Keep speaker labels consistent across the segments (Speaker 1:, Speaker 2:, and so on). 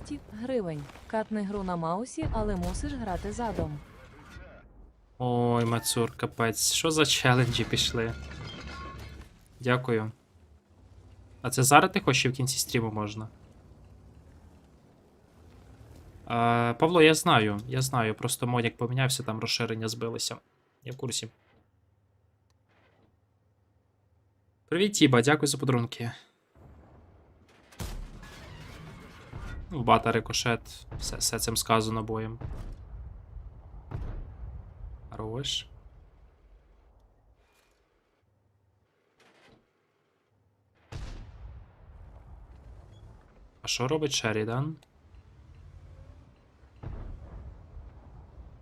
Speaker 1: 200 гривень. Катни гру на маусі, але мусиш грати задом.
Speaker 2: Ой, Мацур, капець. Що за челенджі пішли? Дякую. А це зараз ти хочеш в кінці стріму можна? А, Павло, я знаю, я знаю. Просто модік помінявся, там розширення збилися. Я в курсі. Привіт, Тіба, дякую за подарунки. Ну, бата, рикошет, все, все цим сказано боєм. Хорош. А що робить Шерідан?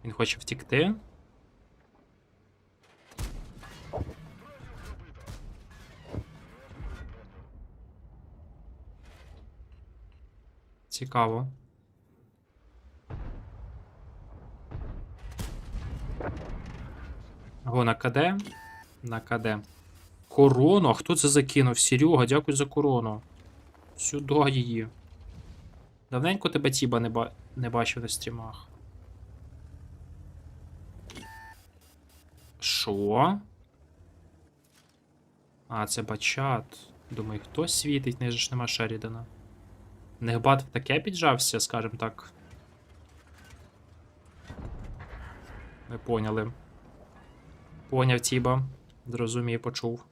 Speaker 2: Він хоче втікти. Цікаво. Го на КД. На КД. Корону? А хто це закинув? Серега, дякую за корону. Сюди її. Давненько тебе Тіба не, ба... не бачив на стрімах. Що? А, це бачат. Думаю, хто світить, не ж нема Шерідана. В них бат в таке піджався, скажем так. Ми поняли. Поняв Тіба. Зрозумів, почув.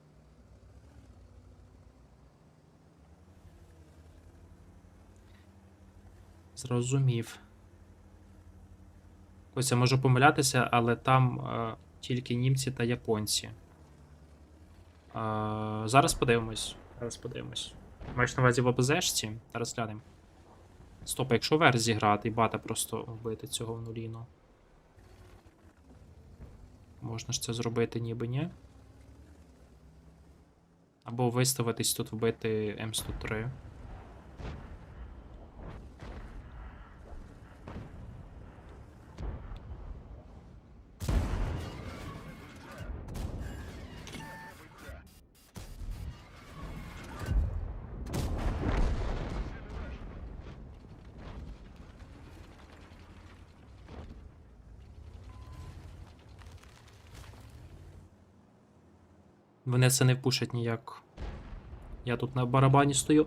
Speaker 2: Зрозумів. Ось я можу помилятися, але там е, тільки німці та японці. Е, зараз подивимось. Зараз подивимось. Маєш на увазі в АБЗшці? Зараз глянемо. Стоп, а якщо вер зіграти і бата просто вбити цього в нуліно. Можна ж це зробити ніби ні. Або виставитись тут вбити М103. Вони це не впушать ніяк. Я тут на барабані стою.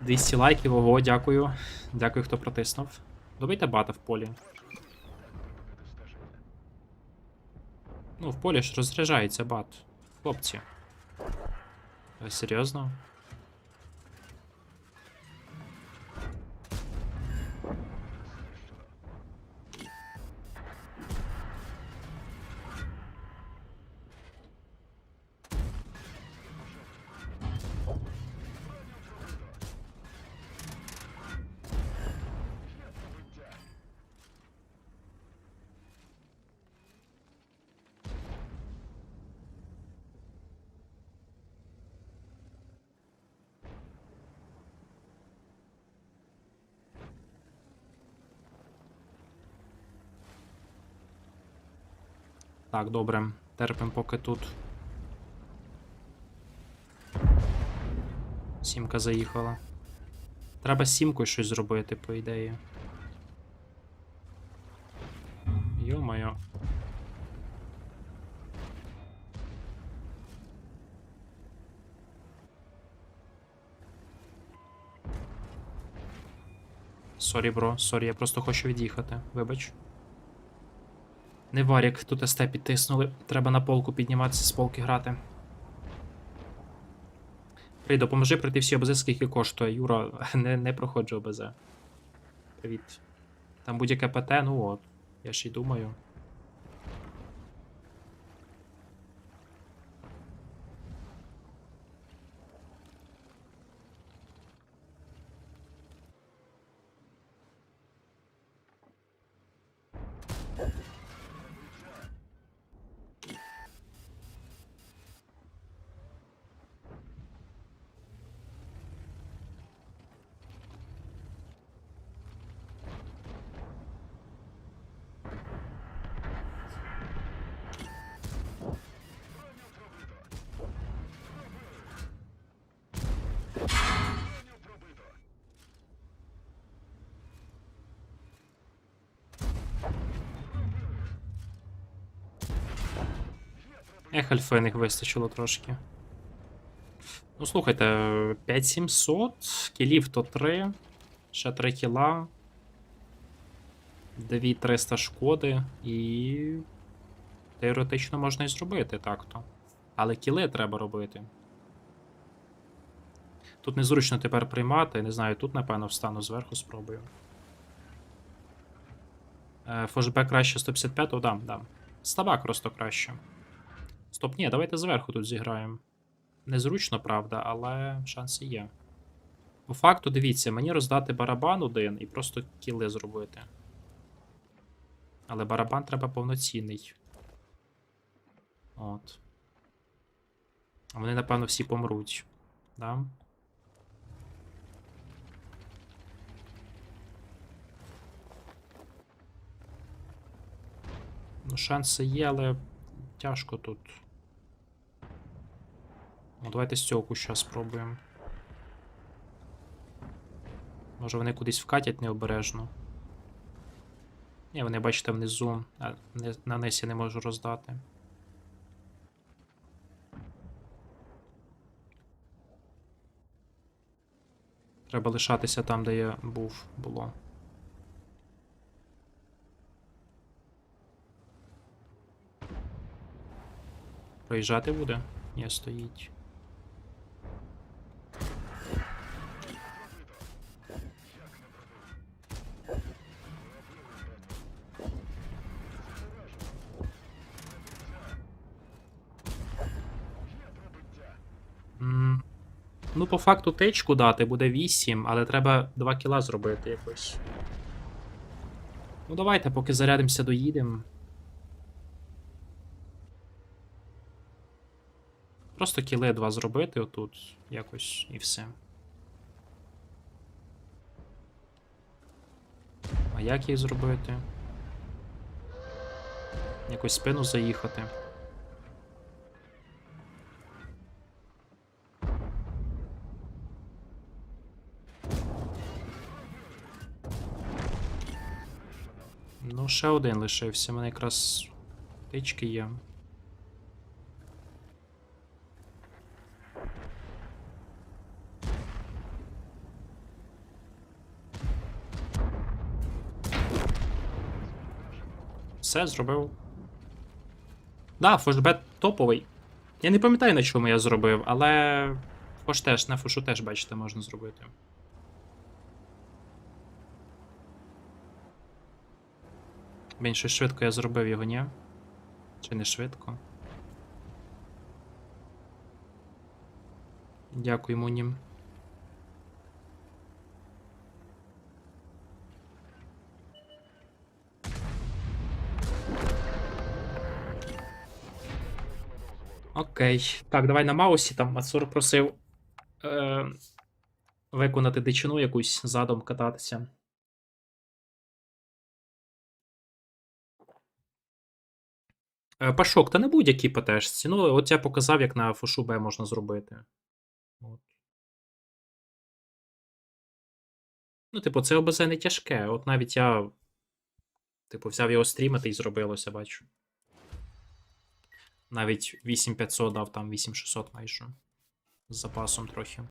Speaker 2: 200 лайків, ого, дякую. Дякую, хто протиснув. Добийте бата в полі. Ну, в полі ж розряджається бат. Хлопці. Ви серйозно? Так, добре. Терпимо поки тут. Сімка заїхала. Треба сімкою щось зробити, по ідеї. Йо-моє. Сорі, бро, сорі, я просто хочу від'їхати. Вибач. Не варік, тут СТ підтиснули. Треба на полку підніматися з полки грати. Прий, допоможи пройти всі ОБЗ, скільки коштує. Юра, не, не проходжу ОБЗ. Привіт. Там будь-яке ПТ, ну от. Я ще й думаю. Ех, альфиних вистачило трошки. Ну, слухайте, 5700, кілів то 3, ще 3 кіла, 2300 шкоди і. Теоретично можна і зробити так-то. Але кіли треба робити. Тут незручно тепер приймати, не знаю, тут, напевно, встану зверху, спробую. Е, Фошбек краще 155, дам, дам. Стабак просто краще. Стоп, ні, давайте зверху тут зіграємо. Незручно, правда, але шанси є. По факту, дивіться, мені роздати барабан один і просто кіли зробити. Але барабан треба повноцінний. От. Вони, напевно, всі помруть. Да? Ну, шанси є, але тяжко тут. Ну, давайте з цього куща спробуємо. Може вони кудись вкатять необережно. Ні, вони, бачите, внизу. А на несі не можу роздати. Треба лишатися там, де я був, було. Проїжджати буде? Ні, стоїть. Ну, по факту течку дати буде 8, але треба 2 кіла зробити якось. Ну, давайте, поки зарядимося, доїдемо. Просто кіли 2 зробити отут якось і все. А як їх зробити? Якось спину заїхати. Ну, ще один лишився. У мене якраз тички є. Все, зробив. Да, фошбет топовий. Я не пам'ятаю, на чому я зробив, але фош теж, на фошу теж, бачите, можна зробити. Блін, щось швидко я зробив його, ні? Чи не швидко? Дякую, Мунім. Окей. Так, давай на Маусі там Мацур просив е, виконати дичину якусь задом кататися. Е, Пашок, та не будь-який ПТшці. Ну, от я показав, як на Фушу Б можна зробити. От. Ну, типу, це ОБЗ не тяжке. От навіть я, типу, взяв його стрімити і зробилося, бачу. Навіть 8500 дав там 8600 майже. З запасом трохи.